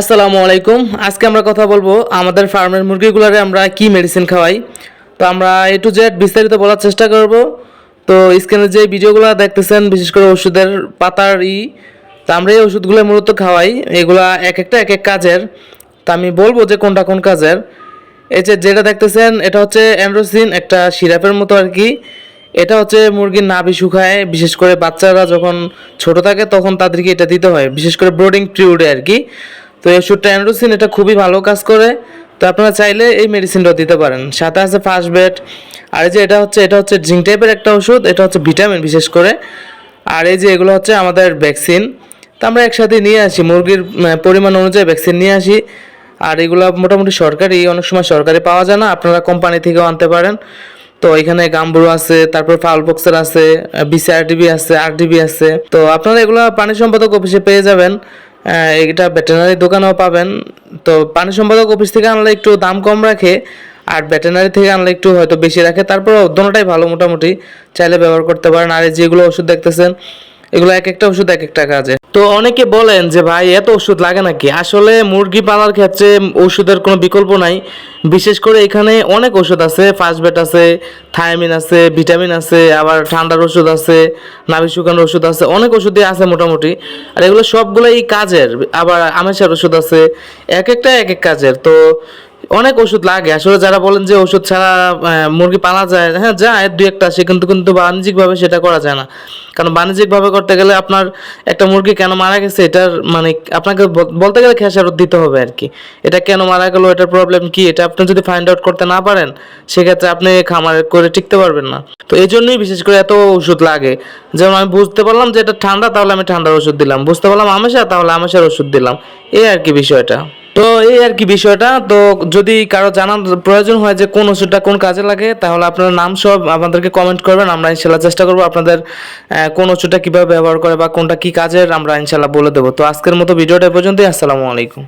আসসালামু আলাইকুম। আজকে আমরা কথা বলব আমাদের ফার্মের মুরগিগুলোরে আমরা কি মেডিসিন খাওয়াই। তো আমরা এ টু জেড বিস্তারিত বলার চেষ্টা করব। তো স্ক্রিনে যে ভিডিওগুলো দেখতেছেন, বিশেষ করে ওষুধের পাতার ই, তো আমরা এই ওষুধগুলো মূলত খাওয়াই। এগুলা এক একটা, এক এক কাজের। তা আমি বলব যে কোনটা কোন কাজের। এই যে যেটা দেখতেছেন, এটা হচ্ছে অ্যান্ড্রোসিন, একটা সিরাপের মতো আর কি। এটা হচ্ছে মুরগির নাভি শুকায়। বিশেষ করে বাচ্চারা যখন ছোট থাকে, তখন তাদেরকে এটা দিতে হয়। বিশেষ করে ব্রোডিং পিরিয়ডে আর কি। তো এই ওষুধটা অ্যান্ড্রোসিন এটা খুবই ভালো কাজ করে। তো আপনারা চাইলে এই মেডিসিনটাও দিতে পারেন। সাথে আছে ফার্স্ট বেড আর এই যে এটা হচ্ছে এটা হচ্ছে জিঙ্ক টাইপের একটা ওষুধ, এটা হচ্ছে ভিটামিন বিশেষ করে। আর এই যে এগুলো হচ্ছে আমাদের ভ্যাকসিন তো আমরা একসাথে নিয়ে আসি, মুরগির পরিমাণ অনুযায়ী ভ্যাকসিন নিয়ে আসি। আর এগুলো মোটামুটি সরকারি, অনেক সময় সরকারি পাওয়া যায় না, আপনারা কোম্পানি থেকেও আনতে পারেন। তো এখানে গাম্বুরু আছে, তারপর ফাউল বক্সের আছে বিসিআরডিবি আছে আরডিবি আছে। তো আপনারা এগুলো পানি সম্পাদক অফিসে পেয়ে যাবেন। এটা ভেটেনারি দোকানেও পাবেন। তো পানি সম্পাদক অফিস থেকে আনলে একটু দাম কম রাখে, আর ভেটেনারি থেকে আনলে একটু হয়তো বেশি রাখে। তারপর দোনোটাই ভালো মোটামুটি। চাইলে ব্যবহার করতে পারেন। আর যেগুলো ওষুধ দেখতেছেন এগুলো এক একটা ওষুধ এক একটা কাজে। তো অনেকে বলেন যে, ভাই, এত ওষুধ লাগে নাকি? আসলে মুরগি পালার ক্ষেত্রে ওষুধের কোনো বিকল্প নাই। বিশেষ করে এখানে অনেক ওষুধ আছে ফার্স্ট বেট আছে থায়ামিন আছে ভিটামিন আছে, আবার ঠান্ডার ওষুধ আছে নাভি শুকানোর ওষুধ আছে, অনেক ওষুধই আছে মোটামুটি। আর এগুলো সবগুলোই কাজের, আবার আমেশার ওষুধ আছে, এক একটা এক এক কাজের। তো অনেক ওষুধ লাগে। আসলে যারা বলেন যে ওষুধ ছাড়া মুরগি পালা যায় হ্যাঁ যায় দুই একটা, সে কিন্তু কিন্তু বাণিজ্যিকভাবে সেটা করা যায় না। কারণ বাণিজ্যিকভাবে করতে গেলে আপনার একটা মুরগি কেন মারা গেছে, এটার মানে আপনাকে বলতে গেলে খেসারত দিতে হবে আর কি। এটা কেন মারা গেল, এটার প্রবলেম কি, এটা আপনি যদি ফাইন্ড আউট করতে না পারেন, সেক্ষেত্রে আপনি খামার করে টিকতে পারবেন না। তো এই জন্যই বিশেষ করে এত ওষুধ লাগে। যেমন আমি বুঝতে পারলাম যে এটা ঠান্ডা, তাহলে আমি ঠান্ডার ওষুধ দিলাম। বুঝতে পারলাম আমেশা, তাহলে আমেশার ওষুধ দিলাম। এই আর কি বিষয়টা। তো এই আর কি বিষয়টা। তো যদি কারও জানার প্রয়োজন হয় যে কোন ওষুধটা কোন কাজে লাগে, তাহলে আপনার নাম সব আমাদেরকে কমেন্ট করবেন। আমরা ইনশাল্লাহ চেষ্টা করব আপনাদের কোন ওষুধটা কীভাবে ব্যবহার করে বা কোনটা কি কাজের আমরা ইনশাল্লাহ বলে দেবো। তো আজকের মতো ভিডিওটা পর্যন্তই। আসসালামু আলাইকুম।